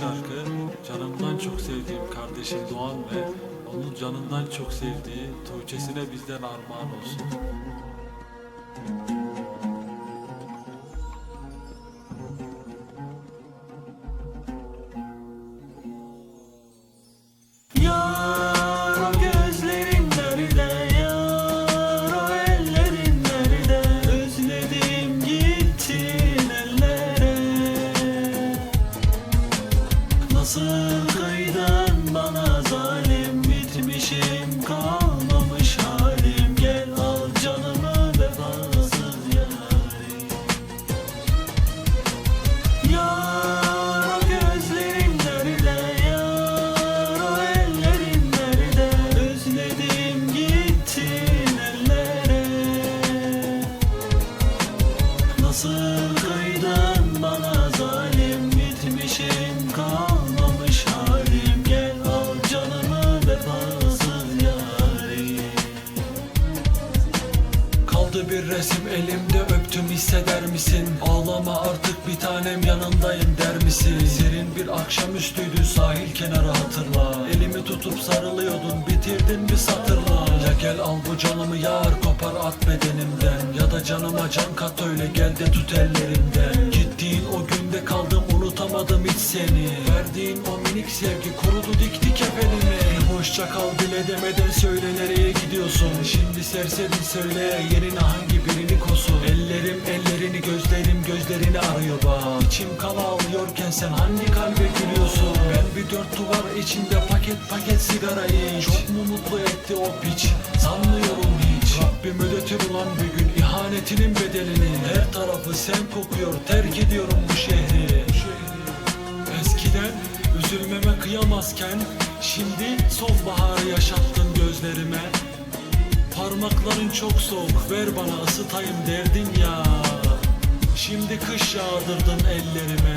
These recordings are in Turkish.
şarkı canımdan çok sevdiğim kardeşim Doğan ve onun canından çok sevdiği Tuğçe'sine bizden armağan olsun. Nasıl kıydın bana zalim Bitmişim kalmamış halim. Gel al canımı vefasız yarim. Yar o gözlerin nerede? Yar o ellerin nerede? Özledim gittin ellere. Nasıl kıydın elimde öptüm hisseder misin? Ağlama artık bir tanem yanındayım der misin? Serin bir akşamüstüydü sahil kenarı hatırla. Elimi tutup sarılıyordun bitirdin bir satırla? Ya gel al bu canımı yar kopar at bedenimden. Ya da canıma can kat öyle gel de tut ellerimden. Gittiğin o günde kaldım unutamadım hiç seni. Verdiğin o minik sevgi kurudu dikti kefenimi Hoşça kal bile demeden söyle nereye gidiyorsun? Şimdi serserin söyle yerine hangi birini kosun? Ellerim ellerini gözlerim gözlerini arıyor bak. İçim kan ağlıyorken sen hangi kalbe gülüyorsun? Ben bir dört duvar içinde paket paket sigara iç. Çok mu mutlu etti o piç? Sanmıyorum hiç. Rabbim ödetir ulan bir gün ihanetinin bedelini. Her tarafı sen kokuyor terk ediyorum bu şehri. Eskiden üzülmeme kıyamazken Şimdi sonbaharı yaşattın gözlerime. Parmakların çok soğuk ver bana ısıtayım derdin ya. Şimdi kış yağdırdın ellerime.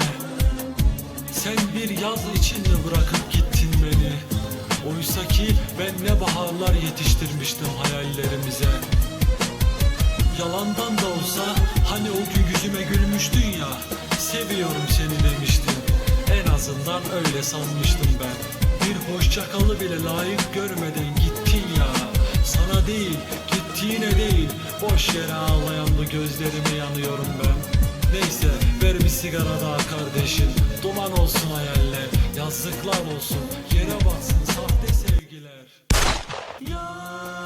Sen bir yaz içinde bırakıp gittin beni? Oysa ki ben ne baharlar yetiştirmiştim hayallerimize. Yalandan da olsa hani o gün yüzüme gülmüştün ya Seviyorum seni demiştin En azından öyle sanmıştım ben Bir hoşçakalı bile layık görmeden gittin ya. Sana değil gittiğine değil. Boş yere ağlayan bu gözlerime yanıyorum ben. Neyse ver bir sigara daha kardeşim. Duman olsun hayaller Yazıklar olsun. Yere baksın sahte sevgiler. Ya